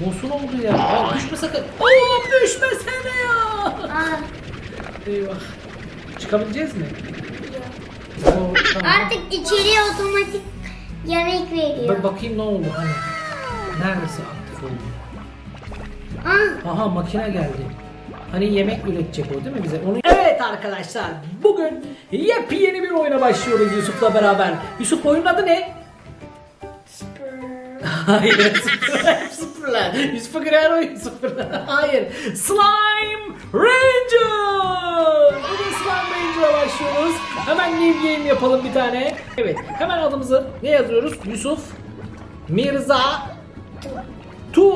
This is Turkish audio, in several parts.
Bosun oldu ya. Aa, düşme sakın. Oğlum düşmesene ya. Aa, Eyvah. Çıkabileceğiz mi? yok. Oo, tamam. Artık içeriye otomatik yemek veriyor. Bak bakayım ne oldu hani. Neredeyse aktif oldu. Aa, Aha makine geldi. Hani yemek üretecek o değil mi bize? Onu... Evet arkadaşlar bugün yepyeni bir oyuna başlıyoruz Yusuf'la beraber. Yusuf oyunun adı ne? Hayır sıfırlar sıfırlar. Yusuf'a her oyun sıfırlar. Hayır. Slime Ranger. Bugün Slime Ranger'a başlıyoruz. Hemen new game yapalım bir tane. Evet hemen adımızı ne yazıyoruz? Yusuf Mirza Tu.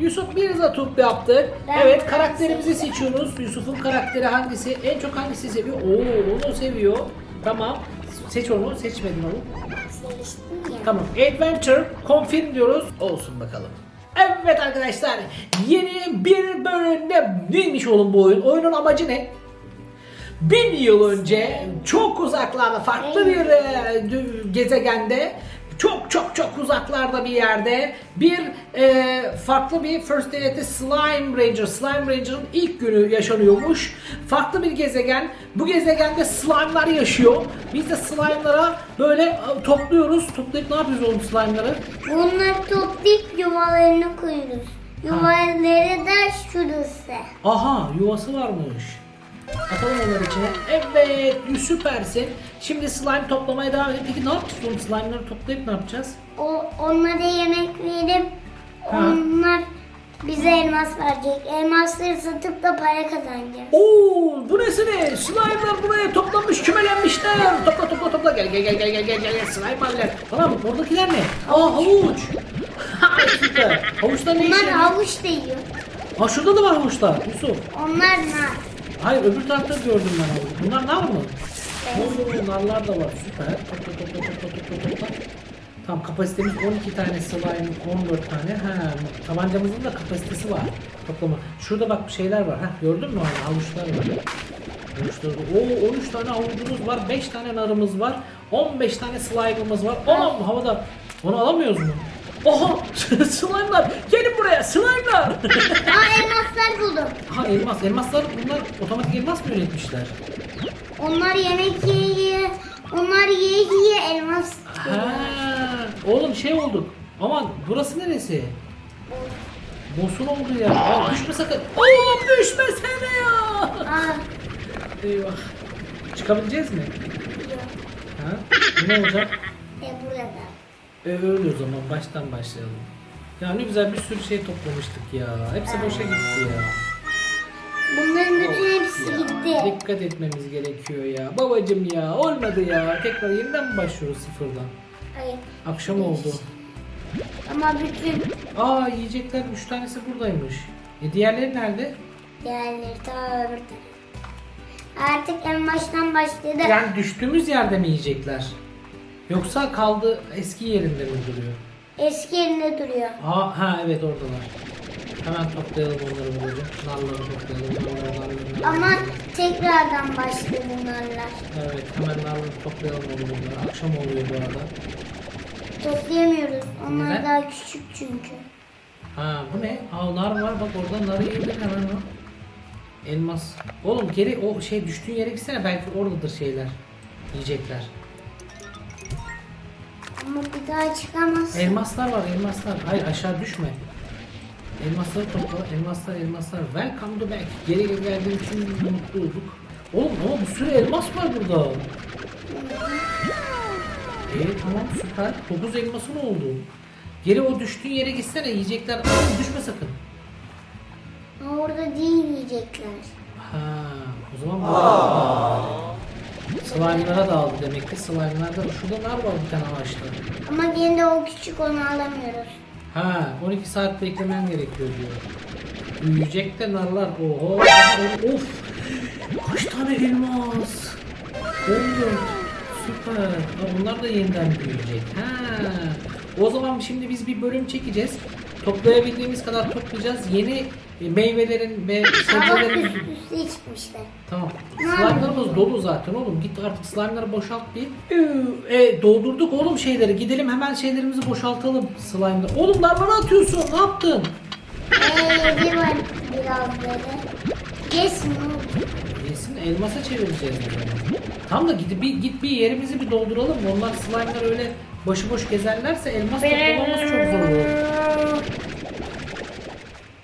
Yusuf Mirza Tup yaptık. Ben evet karakterimizi seçiyoruz. Yusuf'un karakteri hangisi? En çok hangisi seviyor? Oo onu seviyor. Tamam. Seç onu. Seçmedin onu. Seçtim ya. Tamam. Adventure confirm diyoruz. Olsun bakalım. Evet arkadaşlar. Yeni bir bölümde neymiş oğlum bu oyun? Oyunun amacı ne? Bin yıl önce çok uzaklarda farklı bir e, gezegende çok çok çok uzaklarda bir yerde bir e, farklı bir First Day'de Slime Ranger, Slime Ranger'ın ilk günü yaşanıyormuş. Farklı bir gezegen. Bu gezegende slime'lar yaşıyor. Biz de slime'lara böyle e, topluyoruz. Toplayıp ne yapıyoruz oğlum slime'ları? Bunları toplayıp yuvalarına koyuyoruz. Yuvaları da şurası. Aha yuvası varmış. Atalım onları içine. Evet süpersin. Şimdi slime toplamaya devam edelim. Peki ne yapacağız oğlum? Slime'ları toplayıp ne yapacağız? O, onlara yemek verip Ha. onlar bize elmas verecek. Elmasları satıp da para kazanacağız. Oo, bu nesine? Slime'lar buraya toplanmış, kümelenmişler. Topla topla topla. Gel gel gel gel gel gel gel. Slime abiler. Tamam mı? Oradakiler ne? Aa havuç. Süper. Havuçlar ne işe Bunlar yarıyor? havuç da yiyor. Ha şurada da var havuçlar. Yusuf. Onlar nar. Hayır öbür tarafta gördüm ben havuç. Bunlar nar mı? Evet. Narlar da var. Süper. Topla topla topla topla topla. Tamam kapasitemiz 12 tane slime, 14 tane. Ha, tabancamızın da kapasitesi var. Toplama. Şurada bak şeyler var. Ha, gördün mü? Hani havuçlar var. Havuçlar var. Oo 13 tane havucumuz var. 5 tane narımız var. 15 tane slime'ımız var. Anam havada. Onu alamıyoruz mu? Oha! slime'lar! Gelin buraya! Slime'lar! Aa elmaslar elmas. Elmaslar bunlar otomatik elmas mı üretmişler? Onlar yemek yiye yiye, onlar yiye yiye elmas Ha, oğlum şey olduk. Aman burası neresi? Bosun oldu ya. Aa, düşme sakın. Oğlum düşmesene ya. Aa, Eyvah. Çıkabileceğiz mi? yok. Ha? Ne olacak? E burada. E öyle o zaman baştan başlayalım. Ya ne güzel bir sürü şey toplamıştık ya. Hepsi boşa gitti ya. Hepsi Ya, gitti. Dikkat etmemiz gerekiyor ya. Babacım ya olmadı ya. Tekrar yeniden mi başlıyoruz sıfırdan? Hayır. Akşam oldu. Ama bütün Aa yiyecekler 3 tanesi buradaymış. E diğerleri nerede? diğerleri daha öbür taraf. Artık en baştan başladı. Yani düştüğümüz yerde mi yiyecekler? Yoksa kaldı eski yerinde mi duruyor? Eski yerinde duruyor. Aa, ha evet oradalar. Hemen toplayalım onları babacığım. Narları toplayalım. Narları, narları, narları. Ama tekrardan başladı narlar. Evet hemen narları toplayalım onu bunları. Akşam oluyor bu arada. Toplayamıyoruz. Onlar Neden? daha küçük çünkü. Ha bu ne? Aa nar var bak orada narı yiyebilir hemen o. Elmas. Oğlum geri o şey düştüğün yere gitsene belki oradadır şeyler. Yiyecekler. Ama bir daha çıkamazsın. Elmaslar var elmaslar. Hayır aşağı düşme. Elmasları topla. Elmaslar elmaslar. Welcome to back. Geri geldiğin için mutlu olduk. Oğlum ama bir sürü elmas var burada. İyi tamam süper. 9 elmasın oldu. Geri o düştüğün yere gitsene yiyecekler. Oğlum düşme sakın. Orada değil yiyecekler. Ha, o zaman burada. Slime'lara dağıldı demek ki. Slime'larda şurada nar var bir tane ağaçta. Ama yine de o küçük onu alamıyoruz. Ha, 12 saat beklemen gerekiyor diyor. Büyüyecek de narlar. Oho. Of. Kaç tane elmas? 14. Süper. Ha, onlar da yeniden büyüyecek. Ha. O zaman şimdi biz bir bölüm çekeceğiz. Toplayabildiğimiz kadar toplayacağız. Yeni e, meyvelerin ve sebzelerin... üst üste çıkmışlar. Tamam. Slime'larımız dolu zaten oğlum. Git artık slime'ları boşalt bir. E, doldurduk oğlum şeyleri. Gidelim hemen şeylerimizi boşaltalım slime'ları. Oğlum larları atıyorsun. Ne yaptın? Eee var biraz böyle. Yesin oğlum. Yesin elmasa çevireceğiz. Tam da gidip bir git bir yerimizi bir dolduralım. Onlar slime'lar öyle başıboş gezerlerse elmas toplamamız çok zor olur.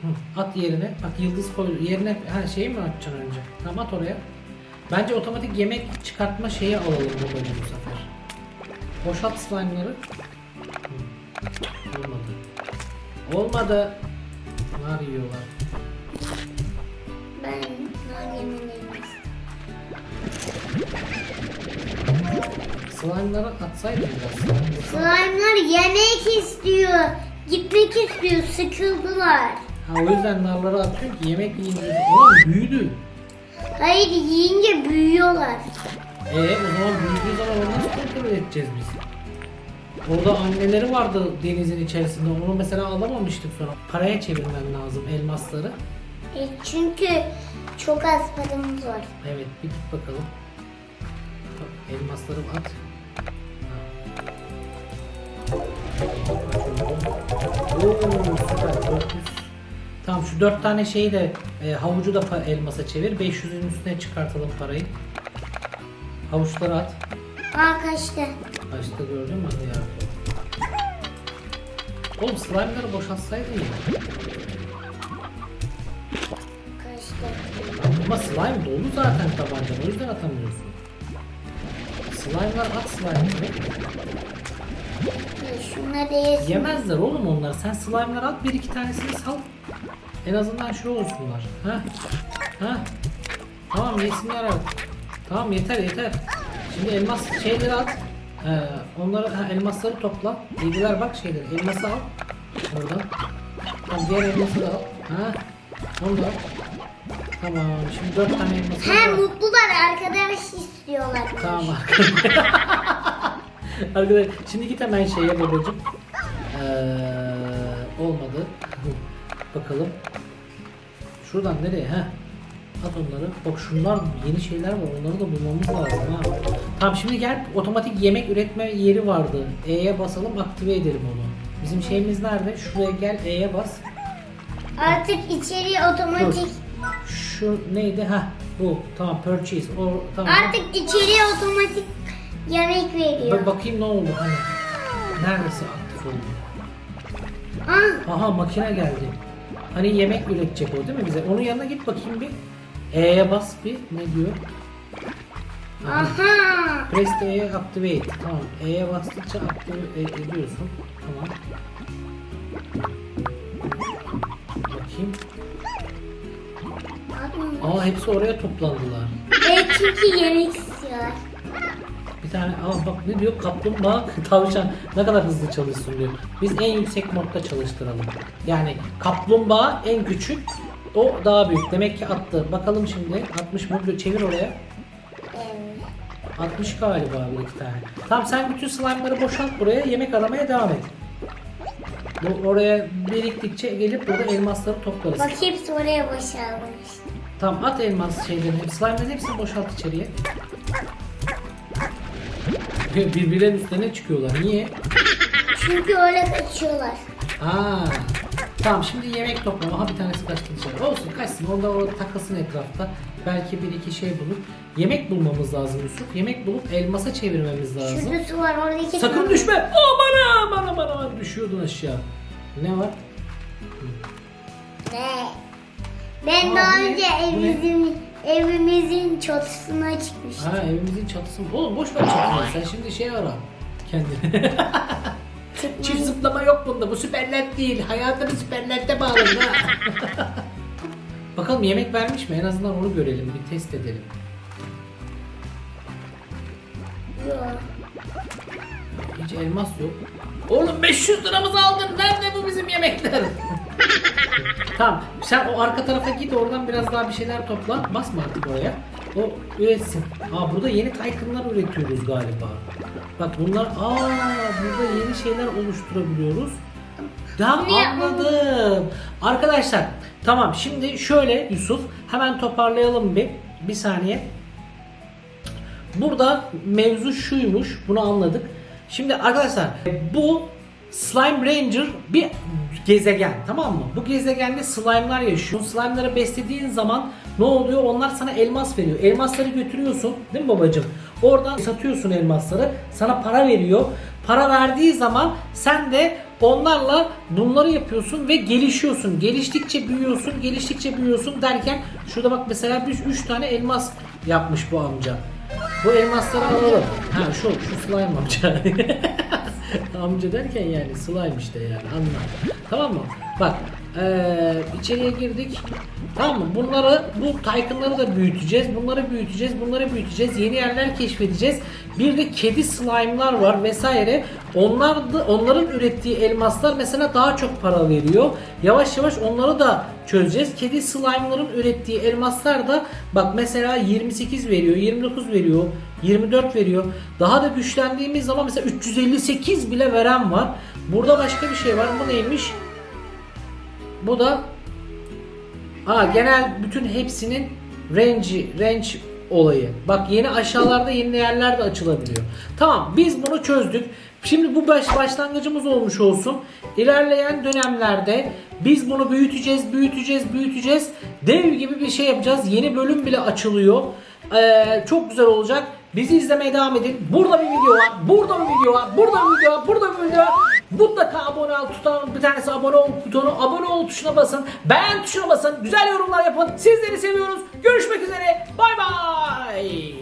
Hı, At yerine. Bak yıldız koy. Yerine ha şeyi mi atacaksın önce? Tamam at oraya. Bence otomatik yemek çıkartma şeyi alalım babacığım bu sefer. Boşalt slime'ları. Olmadı. Olmadı. Nar yiyorlar. Ben nar yemeliyim. Slime'ları atsaydım biraz. Slime'lar yemek istiyor. Gitmek istiyor. Sıkıldılar. Ha o yüzden narları atıyorum ki yemek yiyince. Oğlum büyüdü. Hayır yiyince büyüyorlar. E o zaman büyüdüğü zaman onu nasıl kontrol edeceğiz biz? Orada anneleri vardı denizin içerisinde. Onu mesela alamamıştık sonra. Paraya çevirmem lazım elmasları. E çünkü çok az paramız var. Evet bir git bakalım. Elmasları at. Oo süper 400. Tamam şu dört tane şeyi de e, havucu da elmasa çevir. 500'ün üstüne çıkartalım parayı. Havuçları at. Aa kaçtı. Başta gördün mü ya. Oğlum slime'ları boşaltsaydın ya. Kaçtı. Ama slime dolu zaten tabancan o yüzden atamıyorsun. Slime'lar at slime'ları. Şunları yesin. Yemezler oğlum onlar. Sen slime'lar at bir iki tanesini sal. En azından şu olsunlar. Ha? Ha? Tamam yesinler artık. Tamam yeter yeter. Şimdi elmas şeyleri at. Ee, onları ha, elmasları topla. Yediler bak şeyleri. Elması al. Oradan. Tamam diğer elması da al. Ha? Onu da al. Tamam. Şimdi dört tane elması He var. mutlular arkadaş istiyorlar. Tamam arkadaşlar. arkadaşlar şimdi git hemen şeye babacım. Ee, olmadı. Bakalım. Şuradan nereye? ha? At onları. Bak şunlar yeni şeyler var. Onları da bulmamız lazım ha. Tamam şimdi gel otomatik yemek üretme yeri vardı. E'ye basalım aktive edelim onu. Bizim şeyimiz nerede? Şuraya gel E'ye bas. Artık içeriye otomatik. Şu neydi? Ha bu. Tamam purchase. O tamam. Artık içeriye otomatik yemek veriyor. Bak bakayım ne oldu hani. Neredeyse aktif oldu. Ah, Aha makine geldi. Hani yemek üretecek o değil mi bize? Onun yanına git bakayım bir. E'ye bas bir. Ne diyor? Aha. aha. Press the E'ye activate. Tamam. E'ye bastıkça aktive e- ediyorsun. Tamam. Bakayım. Aa hepsi oraya toplandılar. Evet çünkü yemek tane aa bak ne diyor kaplumbağa tavşan ne kadar hızlı çalışsın diyor. Biz en yüksek modda çalıştıralım. Yani kaplumbağa en küçük o daha büyük. Demek ki attı. Bakalım şimdi 60 mı? Çevir oraya. Evet. 60 galiba bir iki tane. Tamam sen bütün slime'ları boşalt buraya yemek aramaya devam et. Bu oraya biriktikçe gelip burada elmasları toplarız. Bak hepsi oraya boşalmış. Tamam at elmas şeylerini. Slime'ların hepsini boşalt içeriye. Birbirlerinin üstüne çıkıyorlar. Niye? Çünkü öyle kaçıyorlar. Aa. Tamam şimdi yemek toplama. Aha bir tanesi kaçtı dışarı. Olsun kaçsın. Orada orada takılsın etrafta. Belki bir iki şey bulur. Yemek bulmamız lazım Yusuf. Yemek bulup elmasa çevirmemiz lazım. Şurada su var oradaki Sakın su- düşme. Aman aman aman aman düşüyordun aşağı. Ne var? Ne? Ben Aa, daha bu ne? önce Bu ne? evimizin evimizin çatısına çıkmıştım. Ha evimizin çatısı. Oğlum boş ver çatıyı. Sen şimdi şey ara. Kendine. Çift zıplama yok bunda. Bu süperlet değil. Hayatını süperlette bağladın ha. Bakalım yemek vermiş mi? En azından onu görelim. Bir test edelim. Yok. Hiç elmas yok. Oğlum 500 liramızı aldın. Nerede bu bizim yemekler? tamam. Sen o arka tarafa git oradan biraz daha bir şeyler topla. Basma artık oraya. O üretsin. Aa burada yeni Titan'lar üretiyoruz galiba. Bak bunlar aa burada yeni şeyler oluşturabiliyoruz. Ne anladım. Arkadaşlar tamam şimdi şöyle Yusuf hemen toparlayalım bir. Bir saniye. Burada mevzu şuymuş. Bunu anladık. Şimdi arkadaşlar bu Slime Ranger bir gezegen tamam mı? Bu gezegende slime'lar yaşıyor. Slime'ları beslediğin zaman ne oluyor? Onlar sana elmas veriyor. Elmasları götürüyorsun değil mi babacığım? Oradan satıyorsun elmasları. Sana para veriyor. Para verdiği zaman sen de onlarla bunları yapıyorsun ve gelişiyorsun. Geliştikçe büyüyorsun, geliştikçe büyüyorsun derken şurada bak mesela biz 3 tane elmas yapmış bu amca. Bu elmasları alalım. Ha şu, şu slime amca. amca derken yani slime işte yani anla. Tamam mı? Bak eee içeriye girdik. Tamam mı? Bunları bu Tycoon'ları da büyüteceğiz. Bunları büyüteceğiz. Bunları büyüteceğiz. Yeni yerler keşfedeceğiz. Bir de kedi slime'lar var vesaire. Onlar da onların ürettiği elmaslar mesela daha çok para veriyor. Yavaş yavaş onları da çözeceğiz. Kedi slime'ların ürettiği elmaslar da bak mesela 28 veriyor, 29 veriyor, 24 veriyor. Daha da güçlendiğimiz zaman mesela 358 bile veren var. Burada başka bir şey var. Bu neymiş? Bu da Ha genel bütün hepsinin range range olayı. Bak yeni aşağılarda yeni yerler de açılabiliyor. Tamam biz bunu çözdük. Şimdi bu baş, başlangıcımız olmuş olsun. İlerleyen dönemlerde biz bunu büyüteceğiz, büyüteceğiz, büyüteceğiz. Dev gibi bir şey yapacağız. Yeni bölüm bile açılıyor. Ee, çok güzel olacak. Bizi izlemeye devam edin. Burada bir video var. Burada bir video var. Burada bir video var. Burada bir video var. Mutlaka abone ol tutan bir tanesi abone ol butonu. Abone ol tuşuna basın. Beğen tuşuna basın. Güzel yorumlar yapın. Sizleri seviyoruz. Görüşmek üzere. Bay bay.